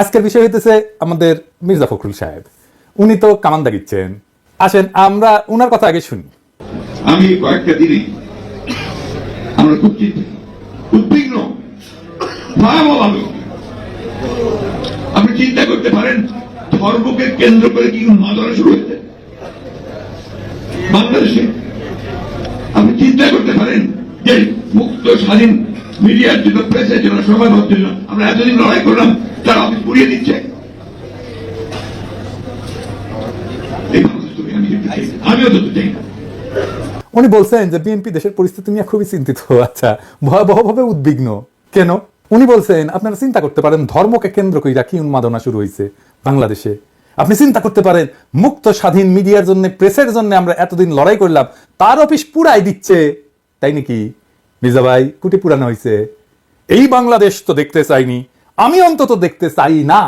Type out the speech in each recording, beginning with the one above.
আজকের বিষয় হইতেছে আমাদের মির্জা ফখরুল সাহেব। উনি তো কামান্দা দিচ্ছেন। আসেন, আমরা উনার কথা আগে শুনি। আমি কয়েকটা দিনে আমরা খুব উদ্বিগ্ন ভয়াবহভাবে আপনি চিন্তা করতে পারেন, ধর্মকে কেন্দ্র করে কি উন্মাদনা শুরু হয়েছে? বাংলাদেশে আপনি চিন্তা করতে পারেন যে মুক্ত, স্বাধীন, মিডিয়ার জন্য প্রেসের জন্য সংবাদের জন্য আমরা এতদিন লড়াই করলাম তারা অফিস পুড়িয়ে দিচ্ছে আমি। আমিও তো চাই। না উনি বলছেন যে বিএনপি দেশের পরিস্থিতি নিয়ে খুবই চিন্তিত। আচ্ছা ভয়াবহভাবে উদ্বিগ্ন। কেন? উনি বলছেন, আপনারা চিন্তা করতে পারেন, ধর্মকে কেন্দ্র করে কি উন্মাদনা শুরু হয়েছে বাংলাদেশে। আপনি চিন্তা করতে পারেন, মুক্ত স্বাধীন মিডিয়ার জন্য, প্রেসের জন্য আমরা এতদিন লড়াই করলাম, তার অফিস পুরাই দিচ্ছে। তাই নাকি? মির্জা ভাই, কুটি পুরানো হয়েছে। এই বাংলাদেশ তো দেখতে চাইনি। আমি অন্তত দেখতে চাই না।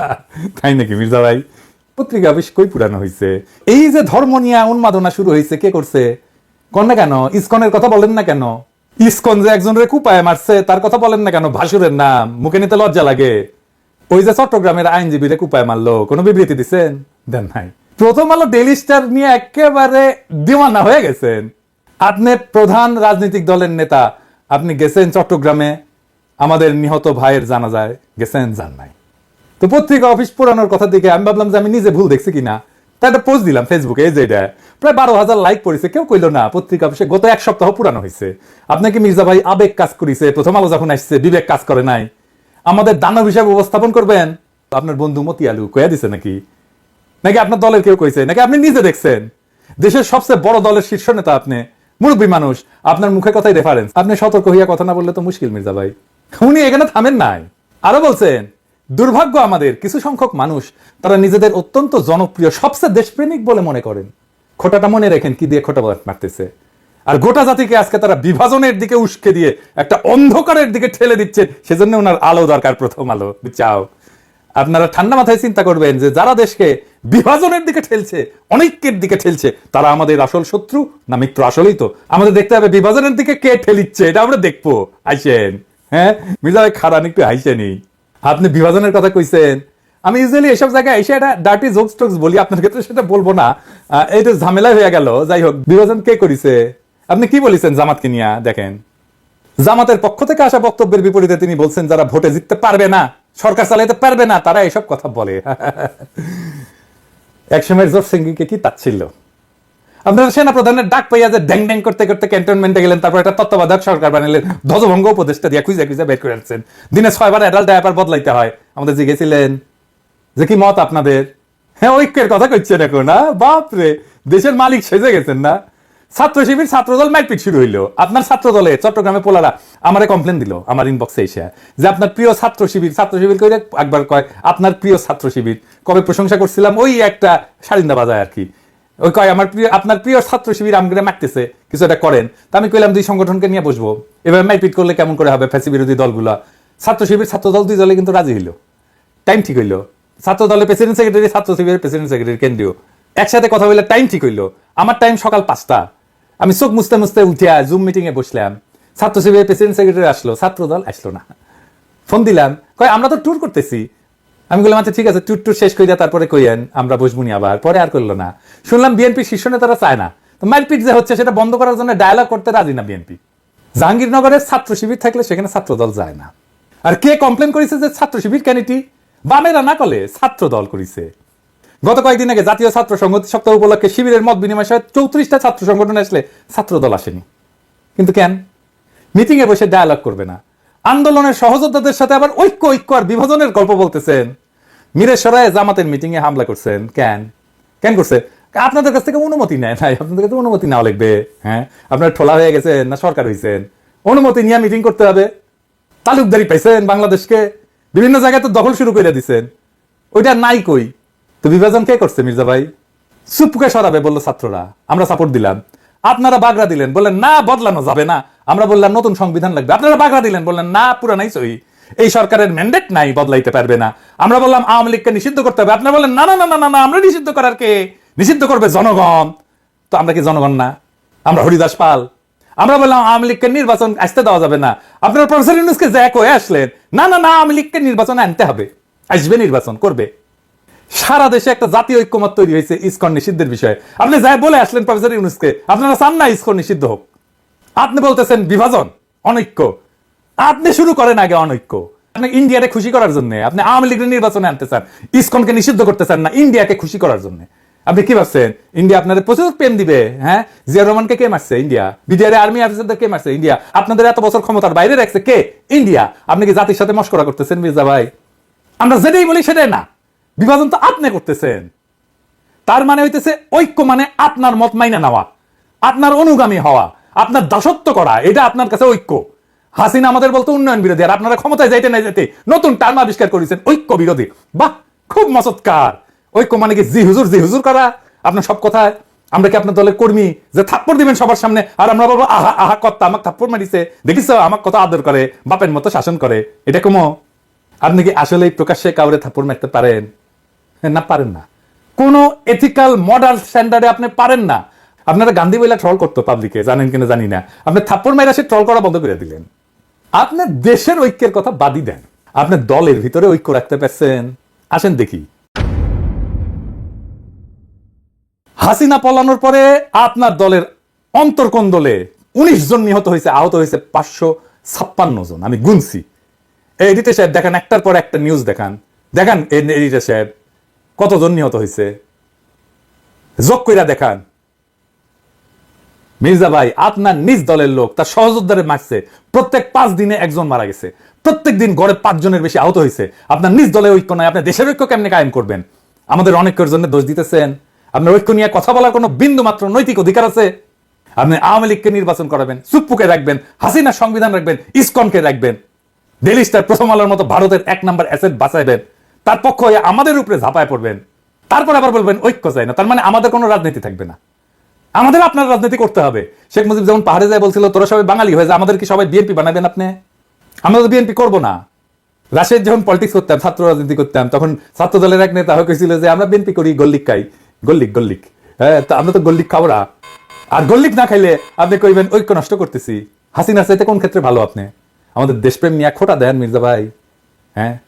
তাই নাকি মির্জা ভাই? পত্রিকা অফিস কই পুরানো হয়েছে এই যে ধর্ম নিয়ে উন্মাদনা শুরু হয়েছে কে করছে? কন না কেন? ইসকনের কথা বলেন না কেন? ইসকন যে একজনের কুপায় মারছে, তার কথা বলেন না কেন? ভাসুরের নাম। মুখে নিতে লজ্জা লাগে। ওই যে চট্টগ্রামের আইনজীবীরা কুপায় মারলো, কোনো বিবৃতি দিচ্ছেন দেন নাই। প্রথম আলো ডেলি স্টার নিয়ে একেবারে দিওয়ানা হয়ে গেছেন। আপনি প্রধান রাজনৈতিক দলের নেতা, আপনি গেছেন চট্টগ্রামে। আমাদের নিহত ভাইয়ের জানা যায় গেছেন যান নাই তো পত্রিকা অফিস পুরানোর কথা দেখে আমি ভাবলাম যে আমি নিজে ভুল দেখছি কিনা। তাই একটা পোস্ট দিলাম ফেসবুকে এই যে এটা। প্রায় বারো হাজার লাইক পড়েছে, কেউ কইলো না, পত্রিকা অফিসে গত এক সপ্তাহ পুরানো হয়েছে আপনাকে মির্জা ভাই আবেগ কাজ করেছে, প্রথম আলো যখন আসছে, বিবেক কাজ করে নাই। আমাদের দানব হিসাবে উপস্থাপন করবেন। আপনার বন্ধু মতি আলু কয়া দিছে নাকি? নাকি আপনার দলের কেউ কইছে? নাকি আপনি নিজে দেখছেন? দেশের সবচেয়ে বড় দলের শীর্ষ নেতা আপনি। মুরব্বী মানুষ, আপনার মুখে কথাই রেফারেন্স আপনি সতর্ক হইয়া কথা না বললে তো মুশকিল, মির্জা ভাই। উনি এখানে থামেন নাই। আরও বলছেন, দুর্ভাগ্য আমাদের, কিছু সংখ্যক মানুষ, তারা নিজেদের অত্যন্ত জনপ্রিয়, সবচেয়ে দেশপ্রেমিক বলে মনে করেন। খোটাটা মনে রেখেন কি দিয়ে খোটা মারতেছে। আর গোটা জাতিকে আজকে তারা বিভাজনের দিকে উস্কে দিয়ে একটা অন্ধকারের দিকে ঠেলে দিচ্ছে সেজন্য ওনার আলো দরকার প্রথম আলো। চাও। আপনারা ঠান্ডা মাথায় চিন্তা করবেন যে যারা দেশকে বিভাজনের দিকে ঠেলছে, অনেকের দিকে ঠেলছে, তারা আমাদের আসল শত্রু না মিত্র? আসলেই তো। আমাদের দেখতে হবে বিভাজনের দিকে কে ঠেলিচ্ছে, এটা আমরা দেখব। আইসেন হ্যাঁ? মির্জা ভাই খারান একটু আইসেনি আপনি বিভাজনের কথা কইছেন। আমি ইউজুয়ালি এসব জায়গায় এসে একটা ডার্টি জোকস টোকস বলি, আপনার ক্ষেত্রে সেটা বলব না। এইটা ঝামেলা হয়ে গেল। যাই হোক, বিভাজন কে করিছে? আপনি কি বলেছেন জামাতকে নিয়ে? দেখেন। জামাতের পক্ষ থেকে আসা বক্তব্যের বিপরীতে তিনি বলছেন, যারা ভোটে জিততে পারবে না, সরকার চালাইতে পারবে না, তারা এসব কথা বলে। একসময় জোর সিংকে কি তাচ্ছিল আপনারা সেনা প্রধানের ডাক পাইয়া যে ড্যাং ড্যাং করতে করতে ক্যান্টনমেন্টে গেলেন, তারপর একটা তত্ত্বাবধায়ক সরকার বানালেন ধ্বজভঙ্গ উপদেষ্টা দিয়ে খুঁজে খুঁজে বের করে আসছেন দিনে ছয়বার অ্যাডাল্ট ডায়াপার বদলাইতে হয়। আমাদের জিজ্ঞেছিলেন যে কি মত আপনাদের? হ্যাঁ ঐক্যের কথা কইছেন এখন না বাপরে, দেশের মালিক সেজে গেছেন না। ছাত্র শিবির, ছাত্রদল মারপিট শুরু হইল। আপনার ছাত্র দলে চট্টগ্রামে পোলারা আমারে কমপ্লেন দিল, আমার ইনবক্সে এসে, যে আপনার প্রিয় ছাত্র শিবির ছাত্র শিবির কইলে একবার কয়, আপনার প্রিয় ছাত্র শিবির। কবে প্রশংসা করছিলাম, ওই একটা সারিন্দা বাজায় আর কি। ওই কয়, আমার প্রিয় আপনার প্রিয় ছাত্র শিবির আমগরে মারতেছে কিছু একটা করেন। তা আমি কইলাম, দুই সংগঠনকে নিয়ে বসবো। এবার মারপিট করলে কেমন করে হবে ফ্যাসি বিরোধী দলগুলা? ছাত্র শিবির, ছাত্র দল দুই দলে কিন্তু রাজি হইল। টাইম ঠিক হইল। ছাত্র দলের প্রেসিডেন্ট সেক্রেটারি ছাত্র শিবিরের প্রেসিডেন্ট সেক্রেটারি কেন্দ্রীয়। একসাথে কথা বললে টাইম ঠিক হইল। আমার টাইম সকাল পাঁচটা। আমি চোখ মুছতে মুছতে উঠিয়া জুম মিটিং এ বসলাম। ছাত্র শিবিরের প্রেসিডেন্ট সেক্রেটারি আসলো, ছাত্র দল আসলো না। ফোন দিলাম, কয়, আমরা তো ট্যুর করতেছি। আমি বললাম আচ্ছা ঠিক আছে ট্যুর ট্যুর শেষ করিয়া তারপরে কইয়েন, আমরা বসবুনি আবার। পরে আর করল না। শুনলাম বিএনপি শীর্ষ নেতারা চায় না। তো মারপিট যে হচ্ছে, সেটা বন্ধ করার জন্য ডায়ালগ করতে রাজি না বিএনপি জাহাঙ্গীরনগরের ছাত্র শিবির থাকলে সেখানে ছাত্র দল যায় না। আর কে কমপ্লেন করেছে যে ছাত্র শিবির কেনিটি বামেরা না কলে ছাত্র দল করেছে। গত কয়েকদিন আগে জাতীয় ছাত্র সংহতি সপ্তাহ উপলক্ষে শিবিরের মত বিনিময় সহ চৌত্রিশটা ছাত্র সংগঠন আসলে ছাত্র দল আসেনি। কিন্তু কেন? মিটিং এ বসে ডায়ালগ করবে না। আন্দোলনের সহযোদ্ধাদের সাথে আবার ঐক্য ঐক্য আর বিভাজনের গল্প বলতেছেন। মিরে সরায় জামাতের মিটিং এ হামলা করছেন। কেন? কেন করছে? আপনাদের কাছ থেকে অনুমতি নেয় নাই। আপনাদের কাছে অনুমতি নেওয়া লাগবে। হ্যাঁ? আপনার ঠোলা হয়ে গেছেন না সরকার হয়েছেন অনুমতি নিয়ে মিটিং করতে হবে। তালুকদারি পাইছেন বাংলাদেশকে। বিভিন্ন জায়গায় তো দখল শুরু করে দিছেন। ওইটা নাই কই? তো বিভাজন কে করছে মির্জা ভাই? চুপকে সরাবে বলল ছাত্ররা। আমরা সাপোর্ট দিলাম। আপনারা বাগড়া দিলেন। বললেন, না, বদলানো যাবে না। আমরা বললাম, নতুন সংবিধান লাগবে। আপনারা বাগড়া দিলেন, বললেন, না পুরানাই সই। এই সরকারের ম্যান্ডেট নাই, বদলাইতে পারবে না। আমরা বললাম, আওয়ামী লীগকে নিষিদ্ধ করতে হবে। আপনারা বললেন, না না না না না আমরা নিষিদ্ধ করার কে? নিষিদ্ধ করবে জনগণ। তো আমরা কি জনগণ না? আমরা হরিদাস পাল। আমরা বললাম, আওয়ামী লীগকে নির্বাচন আসতে দেওয়া যাবে না। আপনার প্রফেসর ইউনুসকে জ্যাক হয়ে আসলেন, না না না, আওয়ামী লীগকে নির্বাচনে আনতে হবে। আসবে নির্বাচন, করবে। সারা দেশে একটা জাতীয় ঐক্যমত তৈরি হয়েছে, ইসকন নিষিদ্ধের বিষয়ে। আপনি যাই বলে আসলেন প্রফেসর ইউনুসকে, আপনারা চান না ইসকন নিষিদ্ধ হোক। আপনি বলতেছেন বিভাজন, অনৈক্য। আপনি শুরু করেন আগে অনৈক্য। আপনি ইন্ডিয়াকে খুশি করার জন্য, আপনি আওয়ামী লীগের নির্বাচনে আনতে চান, ইসকনকে নিষিদ্ধ করতে চান না, ইন্ডিয়াকে খুশি করার জন্য। আপনি কি ভাবছেন? ইন্ডিয়া আপনাদের প্রচুর প্রেম দিবে হ্যাঁ? জিয়া রহমানকে কে মারছে? ইন্ডিয়া। বিডিআর আর্মি অফিসারদের কে মারছে? ইন্ডিয়া। আপনাদের এত বছর ক্ষমতার বাইরে রাখছে কে? ইন্ডিয়া। আপনি কি জাতির সাথে মস্করা করতেছেন, মির্জা ভাই? আমরা যেটাই বলি সেটাই না। বিভাজন তো আপনি করতেছেন। তার মানে হইতেছে ঐক্য মানে আপনার মত মাইনা নেওয়া, আপনার অনুগামী হওয়া। আপনার দাসত্ব করা, এটা আপনার কাছে ঐক্য। হাসিনা আমাদের বলতো উন্নয়ন বিরোধী, আর আপনারা ক্ষমতায় যাইতে না যেতে নতুন টার্ম আবিষ্কার করেছেন ঐক্য বিরোধী। বাহ, খুব মসৎকার ঐক্য মানে কি? জি হুজুর জি হুজুর করা? আপনার সব কথায়। আমরা কি আপনার দলের কর্মী? যে থাপ্পড় দিবেন সবার সামনে, আর আমরা বলব, আহা আহা, কর্তা আমাকে থাপ্পড় মারিছে। দেখিস আমার কত আদর করে, বাপের মতো শাসন করে। এটা কমো? আপনি কি আসলে প্রকাশ্যে কাউরে থাপ্পড় মারতে পারেন? না পারেন না। কোন এথিক্যাল মডার্ন স্ট্যান্ডার্ডে আপনি পারেন না। আপনারা গান্ধী বইলা ট্রল করতো পাবলিকে জানেন কিনা জানি না। আপনি থাপ্পড় মাইরা সে ট্রল করা বন্ধ করে দিলেন। আপনি দেশের ঐক্যের কথা বাদই দেন। আপনি দলের ভিতরে ঐক্য রাখতে পারছেন। আসেন দেখি। হাসিনা পলানোর পরে আপনার দলের অন্তর্কোণ দলে উনিশ জন নিহত হয়েছে, আহত হয়েছে পাঁচশো ছাপ্পান্ন জন। আমি গুনছি। এই এডিটর সাহেব দেখান, একটার পর একটা নিউজ দেখান। দেখান এডিটর সাহেব কতজন নিহত হয়েছে। যোগ কইরা দেখান। মির্জা ভাই, আপনার নিজ দলের লোক, তার সহযোদ্ধারে মারছে। প্রত্যেক পাঁচ দিনে একজন মারা গেছে। প্রত্যেক দিন গড়ে পাঁচজনের বেশি আহত হয়েছে। আপনার নিজ দলে ঐক্য নয় আপনি দেশের ঐক্য কেমনে কায়েম করবেন? আমাদের অনেকের জন্য দোষ দিতেছেন। আপনার ঐক্য নিয়ে কথা বলার কোনো বিন্দু মাত্র নৈতিক অধিকার আছে? আপনি আওয়ামী লীগকে নির্বাচন করাবেন, সুপ্পুকে রাখবেন, হাসিনা সংবিধান রাখবেন, ইসকনকে রাখবেন। ডেলি স্টার প্রথম আলোর মতো ভারতের এক নম্বর অ্যাসেট বাঁচাইবেন তার পক্ষ হয়ে আমাদের উপরে ঝাঁপায় পড়বেন। তারপর আবার বলবেন, ঐক্য চাই না। তার মানে আমাদের কোনো রাজনীতি থাকবে না। আমাদের আপনার রাজনীতি করতে হবে। শেখ মুজিব যেমন পাহাড়ে যায় বলছিল, তোরা সবাই বাঙালি হয়ে যায় আমাদের কি সবাই বিএনপি বানাবেন আপনি? আমরা তো বিএনপি করব না। রাশিয়ার যখন পলিটিক্স করতাম, ছাত্র রাজনীতি করতাম, তখন ছাত্র দলের এক নেতা হয়েছিল যে, আমরা বিএনপি করি, গল্লিক খাই। গল্লিক গল্লিক। হ্যাঁ তা আমরা তো গল্লিক খাব না। আর গল্লিক না খাইলে আপনি কইবেন, ঐক্য নষ্ট করতেছি। হাসিনা চাইতে কোন ক্ষেত্রে ভালো আপনি? আমাদের দেশপ্রেম নিয়ে খোটা দেন মির্জা ভাই। হ্যাঁ?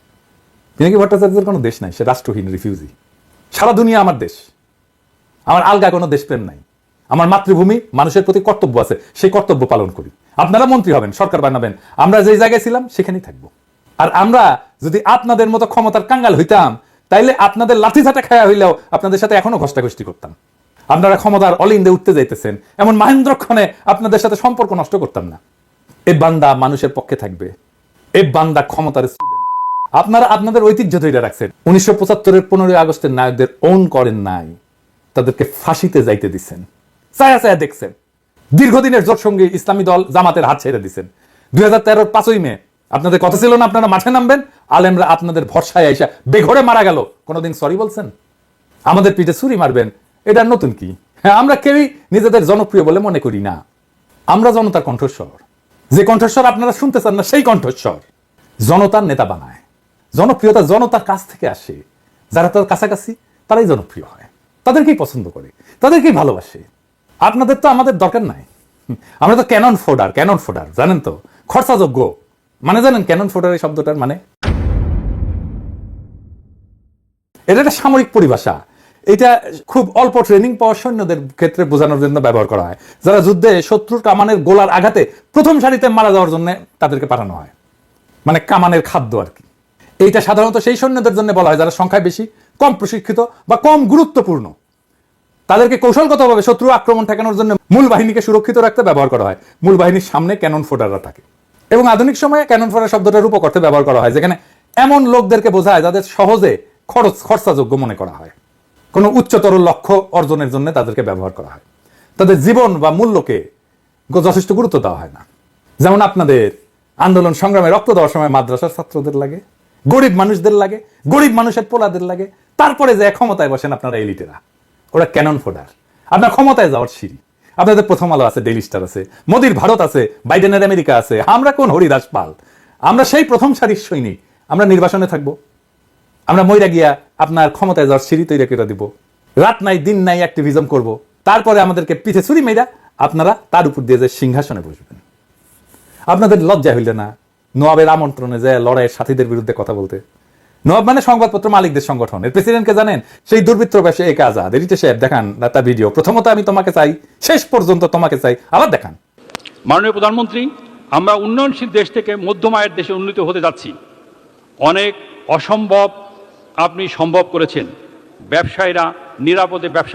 পিনাকি ভট্টাচার্যের কোনো দেশ নাই? সে রাষ্ট্রহীন রিফিউজি সারা দুনিয়া আমার দেশ। আমার আলগা কোনো দেশপ্রেম নাই। আমার মাতৃভূমি, মানুষের প্রতি কর্তব্য আছে, সেই কর্তব্য পালন করি। আপনারা মন্ত্রী হবেন, সরকার বানাবেন। আমরা যেই জায়গায় ছিলাম, সেখানেই থাকব। আর আমরা যদি আপনাদের মতো ক্ষমতার কাঙ্গাল হইতাম, তাইলে আপনাদের লাঠি ঝাঁটা খায়া হইলেও আপনাদের সাথে এখনও ঘষ্টাঘষ্টি করতাম। আপনারা ক্ষমতার অলিন্দে উঠতে যাইতেছেন, এমন মাহেন্দ্রক্ষণে আপনাদের সাথে সম্পর্ক নষ্ট করতাম না। এ বান্দা মানুষের পক্ষে থাকবে, এ বান্দা ক্ষমতার আপনারা আপনাদের ঐতিহ্য ধরে রাখছেন। উনিশশো পঁচাত্তরের পনেরোই আগস্টের নায়কদের ওন করেন নাই, তাদেরকে ফাঁসিতে যাইতে দিচ্ছেন চায়া চায়া দেখছেন। দীর্ঘদিনের জোট সঙ্গী ইসলামী দল জামাতের হাত ছেড়ে দিচ্ছেন দুই হাজার তেরোর পাঁচই মে, আপনাদের কথা ছিল না, আপনারা মাঠে নামবেন। আলেমরা আপনাদের ভরসায় আইসা বেঘরে মারা গেল। কোনোদিন সরি বলছেন? আমাদের পিঠে ছুরি মারবেন, এটা নতুন কি? হ্যাঁ আমরা কেউই নিজেদের জনপ্রিয় বলে মনে করি না। আমরা জনতার কণ্ঠস্বর। যে কণ্ঠস্বর আপনারা শুনতে চান না, সেই কণ্ঠস্বর। জনতার নেতা বানায়। জনপ্রিয়তা জনতার কাছ থেকে আসে। যারা তার কাছাকাছি, তারাই জনপ্রিয় হয়। তাদেরকেই পছন্দ করে। তাদেরকেই ভালোবাসে। আপনাদের তো আমাদের দরকার নাই। আমরা তো ক্যানন ফোডার ক্যানন ফোডার জানেন তো? খরচাযোগ্য। মানে জানেন ক্যানন ফোডার এই শব্দটার মানে? এটা একটা সামরিক পরিভাষা। এটা খুব অল্প ট্রেনিং পাওয়া সৈন্যদের ক্ষেত্রে বোঝানোর জন্য ব্যবহার করা হয়। যারা যুদ্ধে শত্রুর কামানের গোলার আঘাতে প্রথম সারিতে মারা যাওয়ার জন্য তাদেরকে পাঠানো হয়। মানে কামানের খাদ্য আর কি। এইটা সাধারণত সেই সৈন্যদের জন্য বলা হয়, যারা সংখ্যায় বেশি, কম প্রশিক্ষিত বা কম গুরুত্বপূর্ণ। তাদেরকে কৌশলগতভাবে শত্রু আক্রমণ ঠেকানোর জন্য মূল বাহিনীকে সুরক্ষিত রাখতে ব্যবহার করা হয়। মূল বাহিনীর সামনে ক্যানন ফোটাররা থাকে। এবং আধুনিক সময়ে ক্যানন ফোটার শব্দটা রূপক অর্থে ব্যবহার করা হয়, যেখানে এমন লোকদেরকে বোঝায় যাদের সহজে খরচ খরচাযোগ্য মনে করা হয়। কোনো উচ্চতর লক্ষ্য অর্জনের জন্য তাদেরকে ব্যবহার করা হয়। তাদের জীবন বা মূল্যকে যথেষ্ট গুরুত্ব দেওয়া হয় না। যেমন আপনাদের আন্দোলন সংগ্রামে রক্ত দেওয়ার সময় মাদ্রাসার ছাত্রদের লাগে, গরিব মানুষদের লাগে, গরিব মানুষের পোলাদের লাগে, তারপরে যে ক্ষমতায় বসেন আপনারা এলিটেরা। ওরা ক্যানন ফোডার। আপনার ক্ষমতায় যাওয়ার সিঁড়ি। আপনাদের প্রথম আলো আছে, ডেইলি স্টার আছে, মোদির ভারত আছে, বাইডেনের আমেরিকা আছে, আমরা কোন হরিদাস পাল? আমরা সেই প্রথম সারির সৈনিক। আমরা নির্বাসনে থাকব। আমরা মইরা গিয়া আপনার ক্ষমতায় যাওয়ার সিঁড়ি তৈরি করে দিব। রাত নাই, দিন নাই অ্যাক্টিভিজম করব। তারপরে আমাদেরকে পিঠে ছুরি মেয়েরা আপনারা তার উপর দিয়ে যে সিংহাসনে বসবেন। আপনাদের লজ্জা হইলে না নোয়াবের আমন্ত্রণে যায় লড়াইয়ের সাথীদের বিরুদ্ধে কথা বলতে। নবাব মানে সংবাদপত্র মালিকদের সংগঠন। এর প্রেসিডেন্টকে জানেন? সেই দুর্বৃত্ত বেশে এক আজাদ এরিতে সাহেব দেখান তার ভিডিও। প্রথমত আমি তোমাকে চাই, শেষ পর্যন্ত তোমাকে চাই, আবার দেখান। মাননীয় প্রধানমন্ত্রী, আমরা উন্নয়নশীল দেশ থেকে মধ্যম আয়ের দেশে উন্নীত হতে যাচ্ছি। অনেক অসম্ভব আপনি সম্ভব করেছেন। ব্যবসায়ীরা নিরাপদে ব্যবসা